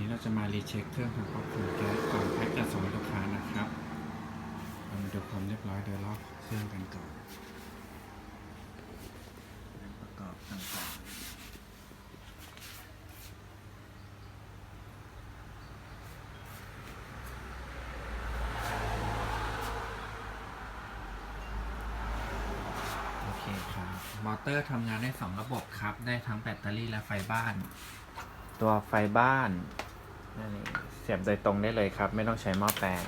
นี้เราจะมารีเช็คเครื่องทำควบคุมแก๊สก่อนแพ็กจะส่งลูกค้านะครับเรามาดูความเรียบร้อยโดยรอบเครื่องกันก่อนประกอบต่างๆโอเคครับ มอเตอร์ทำงานได้ 2 ระบบครับ ได้ทั้งแบตเตอรี่และไฟบ้าน ตัวไฟบ้าน เสียบโดยตรงได้เลยครับ ไม่ต้องใช้หม้อแปลง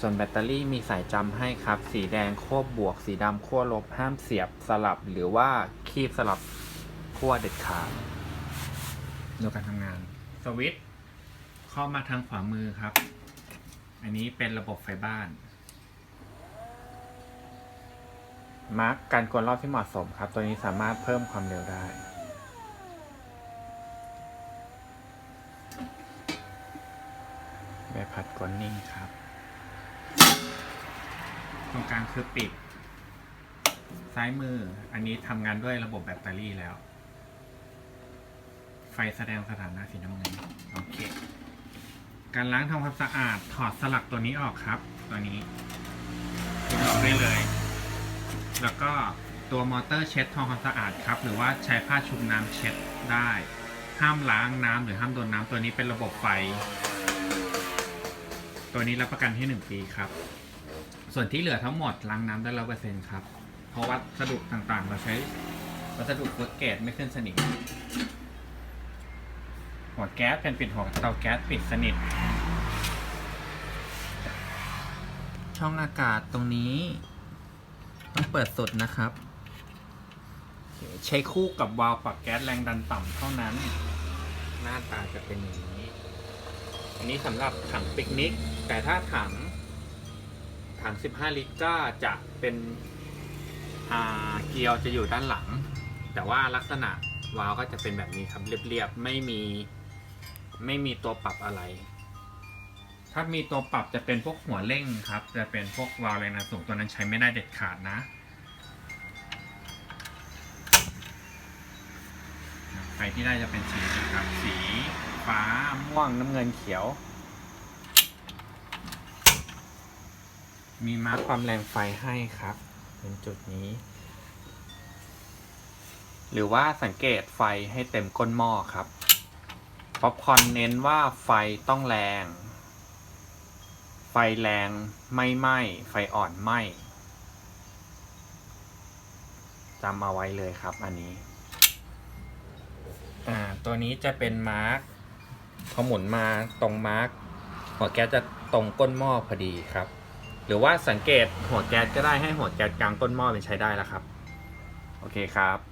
ส่วนแบตเตอรี่มีสายจำให้ครับ สีแดงขั้วบวก สีดำขั้วลบ ห้ามเสียบสลับหรือว่าคีบสลับขั้วเด็ดขาดดูการทำงาน สวิตช์เข้ามาทางขวามือครับ อันนี้เป็นระบบไฟบ้านมาร์กการกวนรอบที่เหมาะสมครับ ตัวนี้สามารถเพิ่มความเร็วได้ ใบ พัดกวนนิ่งครับ ตรงกลางคือปิด ซ้ายมืออันนี้ทำงานด้วยระบบแบตเตอรี่แล้ว ไฟแสดงสถานะสีน้ำเงินโอเค การล้างทำความสะอาดถอดสลักตัวนี้ออกครับ ตัวนี้ดึงออกได้เลย แล้วก็ตัวมอเตอร์เช็ดทำความสะอาดครับ หรือว่าใช้ผ้าชุบน้ำเช็ดได้ ห้ามล้างน้ำหรือห้ามโดนน้ำตัวนี้เป็นระบบไฟ ตัวนี้รับประกันให้หนึ่งปีครับ ส่วนที่เหลือทั้งหมดล้างน้ำได้ร้อยเปอร์เซ็นต์ครับ เพราะวัสดุต่างๆ เราใช้วัสดุเฟอร์เกตไม่ขึ้นสนิม หัวแก๊สเป็นปิดหัวเตาแก๊สปิดสนิท ช่องอากาศตรงนี้ต้องเปิดสุดนะครับ ใช้คู่กับวาล์วปรับแก๊สแรงดันต่ำเท่านั้น หน้าตาจะเป็นอย่างนี้ อันนี้สำหรับถังปิกนิก แต่ถ้าถัง ถัง 15 ลิตรก็จะเป็นเกลียวจะอยู่ด้านหลัง แต่ว่าลักษณะวาล์วก็จะเป็นแบบนี้ครับเรียบๆไม่มีไม่มีตัวปรับอะไร ถ้ามีตัวปรับจะเป็นพวกหัวเร่งครับ จะเป็นพวกวาล์วแรงดันสูงตัวนั้นใช้ไม่ได้เด็ดขาดนะไฟที่ได้จะเป็นสีครับสี ฟ้าม่วงน้ำเงินเขียว มีมาร์คความแรงไฟให้ครับเป็นจุดนี้ หรือว่าสังเกตไฟให้เต็มก้นหม้อครับป๊อปคอนเน้นว่าไฟต้องแรง ไฟแรงไม่ไหม้ไฟอ่อนไหม้จำเอาไว้เลยครับอันนี้ อ่า ตัวนี้จะเป็นมาร์ก พอหมุนมาตรงมาร์กหัวแก๊สจะตรงก้นหม้อพอดีครับ หรือว่าสังเกตหัวแก๊สก็ได้ให้หัวแก๊สกลางก้นหม้อเป็นใช้ได้แล้วครับ โอเคครับ